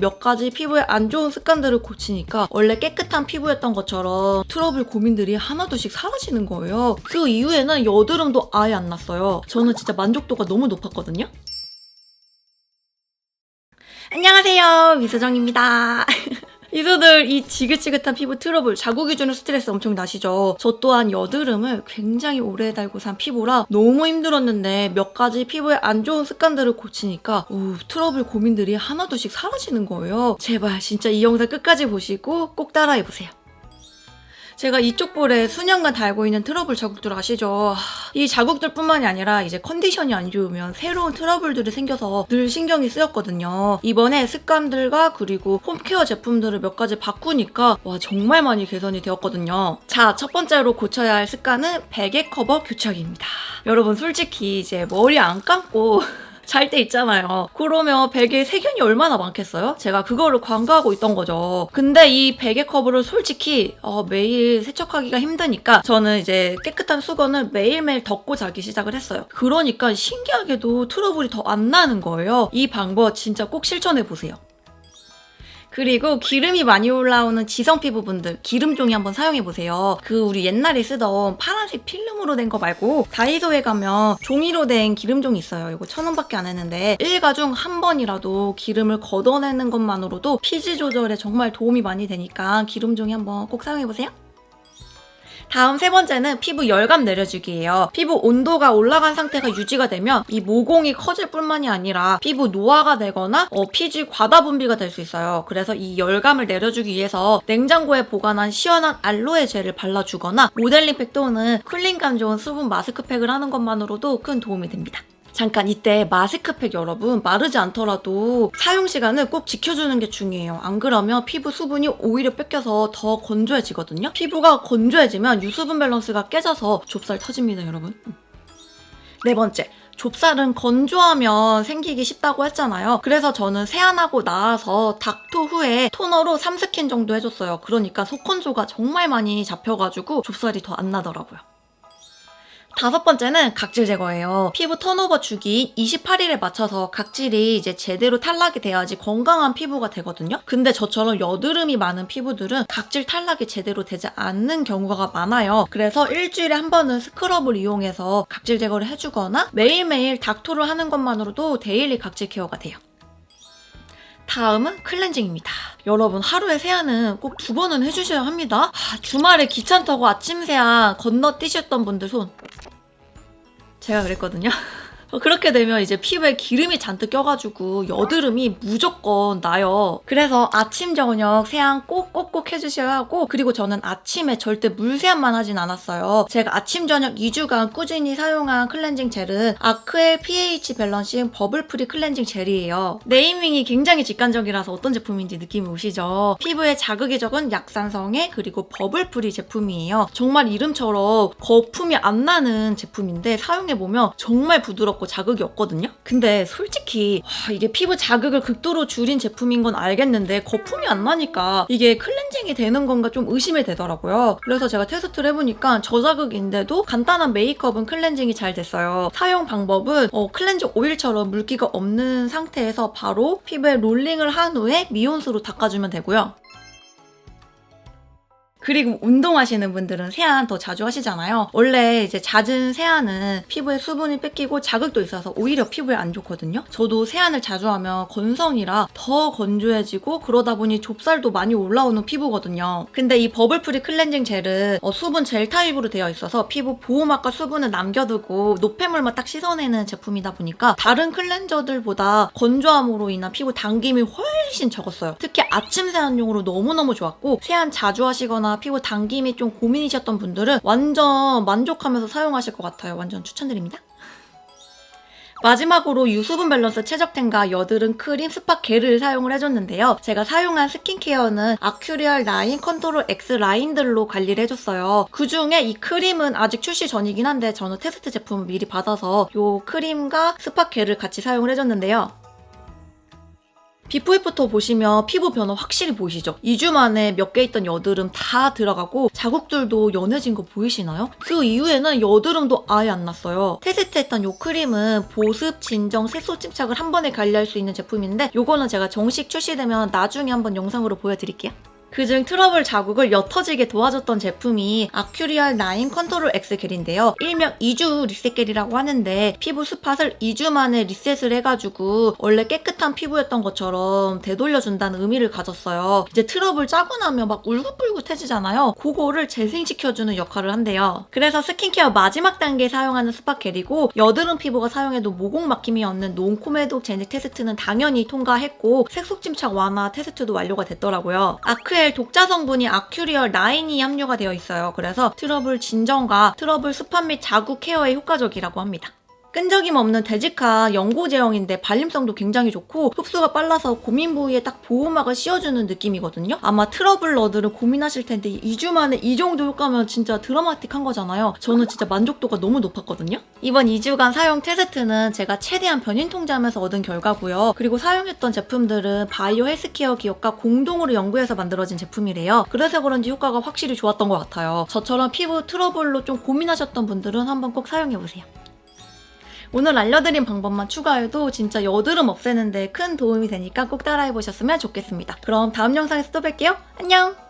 몇 가지 피부에 안 좋은 습관들을 고치니까 원래 깨끗한 피부였던 것처럼 트러블 고민들이 하나둘씩 사라지는 거예요. 그 이후에는 여드름도 아예 안 났어요. 저는 진짜 만족도가 너무 높았거든요. 안녕하세요. 미소정입니다. 이소들 이 지긋지긋한 피부 트러블, 자국이 주는 스트레스 엄청 나시죠? 저 또한 여드름을 굉장히 오래 달고 산 피부라 너무 힘들었는데 몇 가지 피부에 안 좋은 습관들을 고치니까 오, 트러블 고민들이 하나둘씩 사라지는 거예요. 제발 진짜 이 영상 끝까지 보시고 꼭 따라해보세요. 제가 이쪽 볼에 수년간 달고 있는 트러블 자국들 아시죠? 하, 이 자국들 뿐만이 아니라 이제 컨디션이 안 좋으면 새로운 트러블들이 생겨서 늘 신경이 쓰였거든요. 이번에 습관들과 그리고 홈케어 제품들을 몇 가지 바꾸니까 와 정말 많이 개선이 되었거든요. 자, 첫 번째로 고쳐야 할 습관은 베개 커버 교착입니다. 여러분 솔직히 이제 머리 안 감고 잘 때 있잖아요. 그러면 베개 세균이 얼마나 많겠어요? 제가 그거를 관가하고 있던 거죠. 근데 이 베개 커버를 솔직히 어, 매일 세척하기가 힘드니까 저는 이제 깨끗한 수건을 매일매일 덮고 자기 시작을 했어요. 그러니까 신기하게도 트러블이 더 안 나는 거예요. 이 방법 진짜 꼭 실천해 보세요. 그리고 기름이 많이 올라오는 지성 피부분들 기름종이 한번 사용해 보세요. 그 우리 옛날에 쓰던 파란색 필름으로 된 거 말고 다이소에 가면 종이로 된 기름종이 있어요. 이거 천 원밖에 안 했는데 일가 중 한 번이라도 기름을 걷어내는 것만으로도 피지 조절에 정말 도움이 많이 되니까 기름종이 한번 꼭 사용해 보세요. 다음 세 번째는 피부 열감 내려주기예요. 피부 온도가 올라간 상태가 유지가 되면 이 모공이 커질 뿐만이 아니라 피부 노화가 되거나 어, 피지 과다 분비가 될 수 있어요. 그래서 이 열감을 내려주기 위해서 냉장고에 보관한 시원한 알로에 젤을 발라주거나 모델링 팩 또는 쿨링감 좋은 수분 마스크팩을 하는 것만으로도 큰 도움이 됩니다. 잠깐 이때 마스크팩 여러분 마르지 않더라도 사용 시간을 꼭 지켜주는 게 중요해요. 안 그러면 피부 수분이 오히려 뺏겨서 더 건조해지거든요. 피부가 건조해지면 유수분 밸런스가 깨져서 좁쌀 터집니다, 여러분. 음. 네 번째. 좁쌀은 건조하면 생기기 쉽다고 했잖아요. 그래서 저는 세안하고 나와서 닥토 후에 토너로 3스킨 정도 해줬어요. 그러니까 속건조가 정말 많이 잡혀가지고 좁쌀이 더 안 나더라고요. 다섯 번째는 각질 제거예요. 피부 턴오버 주기 28일에 맞춰서 각질이 이제 제대로 탈락이 돼야지 건강한 피부가 되거든요. 근데 저처럼 여드름이 많은 피부들은 각질 탈락이 제대로 되지 않는 경우가 많아요. 그래서 일주일에 한 번은 스크럽을 이용해서 각질 제거를 해주거나 매일매일 닥토를 하는 것만으로도 데일리 각질 케어가 돼요. 다음은 클렌징입니다. 여러분 하루에 세안은 꼭 두 번은 해주셔야 합니다. 아, 주말에 귀찮다고 아침 세안 건너뛰셨던 분들 손. 제가 그랬거든요. 어, 그렇게 되면 이제 피부에 기름이 잔뜩 껴가지고 여드름이 무조건 나요. 그래서 아침, 저녁 세안 꼭 꼭꼭 해주셔야 하고 그리고 저는 아침에 절대 물 세안만 하진 않았어요. 제가 아침, 저녁 2주간 꾸준히 사용한 클렌징 젤은 아크엘 pH 밸런싱 버블프리 클렌징 젤이에요. 네이밍이 굉장히 직관적이라서 어떤 제품인지 느낌이 오시죠? 피부에 자극이 적은 약산성에 그리고 버블프리 제품이에요. 정말 이름처럼 거품이 안 나는 제품인데 사용해보면 정말 부드럽고 자극이 없거든요? 근데 솔직히 와, 이게 피부 자극을 극도로 줄인 제품인 건 알겠는데 거품이 안 나니까 이게 클렌징이 되는 건가 좀 의심이 되더라고요. 그래서 제가 테스트를 해보니까 저자극인데도 간단한 메이크업은 클렌징이 잘 됐어요. 사용 방법은 어, 클렌징 오일처럼 물기가 없는 상태에서 바로 피부에 롤링을 한 후에 미온수로 닦아주면 되고요. 그리고 운동하시는 분들은 세안 더 자주 하시잖아요. 원래 이제 잦은 세안은 피부에 수분이 뺏기고 자극도 있어서 오히려 피부에 안 좋거든요. 저도 세안을 자주 하면 건성이라 더 건조해지고 그러다 보니 좁쌀도 많이 올라오는 피부거든요. 근데 이 버블프리 클렌징 젤은 어, 수분 젤 타입으로 되어 있어서 피부 보호막과 수분을 남겨두고 노폐물만 딱 씻어내는 제품이다 보니까 다른 클렌저들보다 건조함으로 인한 피부 당김이 훨씬 적었어요. 특히 아침 세안용으로 너무너무 좋았고 세안 자주 하시거나 피부 당김이 좀 고민이셨던 분들은 완전 만족하면서 사용하실 것 같아요. 완전 추천드립니다. 마지막으로 유수분 밸런스 최적템과 여드름 크림 스파 겔을 사용을 해줬는데요. 제가 사용한 스킨케어는 아큐리얼 라인 컨트롤 X 라인들로 관리를 해줬어요. 그 중에 이 크림은 아직 출시 전이긴 한데 저는 테스트 제품을 미리 받아서 이 크림과 스파 겔을 같이 사용을 해줬는데요. 비포이부터 보시면 피부 변화 확실히 보이시죠? 2주 만에 몇 개 있던 여드름 다 들어가고 자국들도 연해진 거 보이시나요? 그 이후에는 여드름도 아예 안 났어요. 테스트했던 이 크림은 보습, 진정, 색소 침착을 한 번에 관리할 수 있는 제품인데 이거는 제가 정식 출시되면 나중에 한번 영상으로 보여드릴게요. 그중 트러블 자국을 옅어지게 도와줬던 제품이 아큐리얼 9 컨트롤 X 겔인데요. 일명 2주 리셋 겔이라고 하는데 피부 스팟을 2주 만에 리셋을 해가지고 원래 깨끗한 피부였던 것처럼 되돌려준다는 의미를 가졌어요. 이제 트러블 짜고 나면 막 울긋불긋해지잖아요. 그거를 재생시켜주는 역할을 한대요. 그래서 스킨케어 마지막 단계에 사용하는 스팟 겔이고 여드름 피부가 사용해도 모공 막힘이 없는 논코메독 제닉 테스트는 당연히 통과했고 색속 침착 완화 테스트도 완료가 됐더라고요. 아크 엘 독자 성분이 아큐리얼 9이 함유가 되어 있어요. 그래서 트러블 진정과 트러블 스팟 및 자국 케어에 효과적이라고 합니다. 끈적임 없는 데지카 연고 제형인데 발림성도 굉장히 좋고 흡수가 빨라서 고민 부위에 딱 보호막을 씌워주는 느낌이거든요. 아마 트러블러들은 고민하실 텐데 2주 만에 이 정도 효과면 진짜 드라마틱한 거잖아요. 저는 진짜 만족도가 너무 높았거든요. 이번 2주간 사용 테스트는 제가 최대한 변인 통제하면서 얻은 결과고요. 그리고 사용했던 제품들은 바이오 헬스케어 기업과 공동으로 연구해서 만들어진 제품이래요. 그래서 그런지 효과가 확실히 좋았던 것 같아요. 저처럼 피부 트러블로 좀 고민하셨던 분들은 한번 꼭 사용해보세요. 오늘 알려드린 방법만 추가해도 진짜 여드름 없애는데 큰 도움이 되니까 꼭 따라해보셨으면 좋겠습니다. 그럼 다음 영상에서 또 뵐게요. 안녕!